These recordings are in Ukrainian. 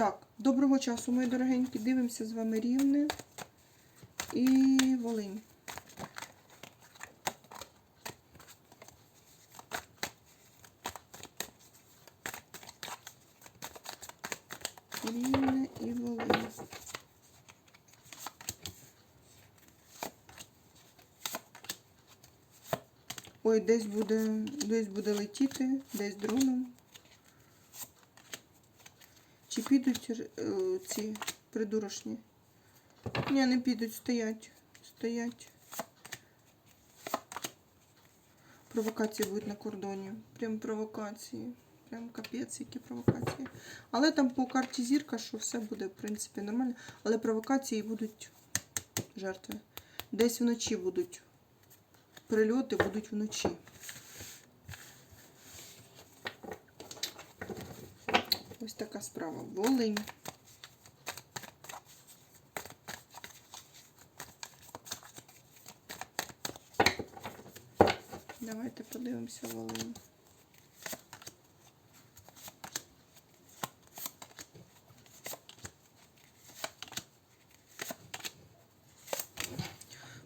Так, доброго часу, мої дорогенькі. Дивимося з вами рівне і Волинь. Рівне і Волинь. Ой, десь буде, десь буде летіти, десь дроном. Чи підуть е, ці придурочні? Ні, не підуть, стоять. Стоять. Провокації будуть на кордоні. Прям провокації. Прям капець, які провокації. Але там по карті зірка, що все буде, в принципі, нормально. Але провокації будуть жертви. Десь вночі будуть. Прильоти будуть вночі. Така справа. Волинь. Давайте подивимося Волинь.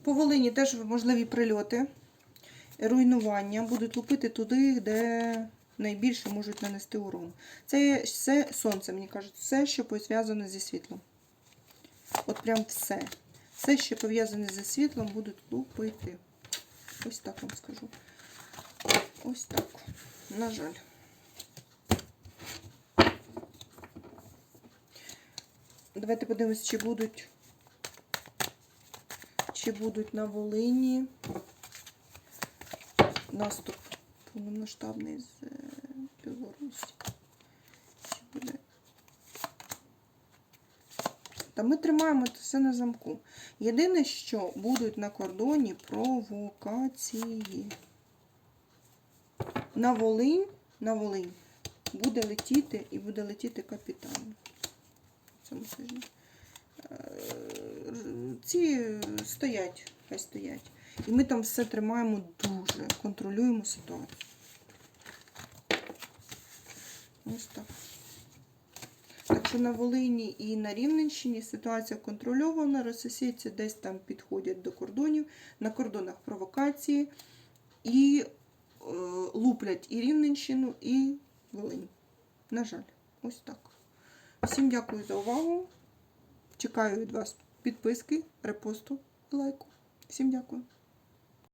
По Волині теж можливі прильоти, руйнування, будуть лупити туди, де найбільше можуть нанести урон. Це все сонце, мені кажуть, все, що пов'язане зі світлом. От прям все. Все, що пов'язане зі світлом, будуть лупити. Ось так вам скажу. Ось так. На жаль. Давайте подивимось, чи будуть, чи будуть на Волині наступ повномасштабний з Та ми тримаємо це все на замку. Єдине, що будуть на кордоні провокації. На Волинь, на Волинь буде летіти і буде летіти капітан. Е, Ці стоять, хай стоять. І ми там все тримаємо дуже, контролюємо ситуацію. Ось так. Що на Волині і на Рівненщині ситуація контрольована, російці десь там підходять до кордонів, на кордонах провокації і е, луплять і Рівненщину, і Волинь. На жаль, ось так. Всім дякую за увагу. Чекаю від вас підписки, репосту лайку. Всім дякую.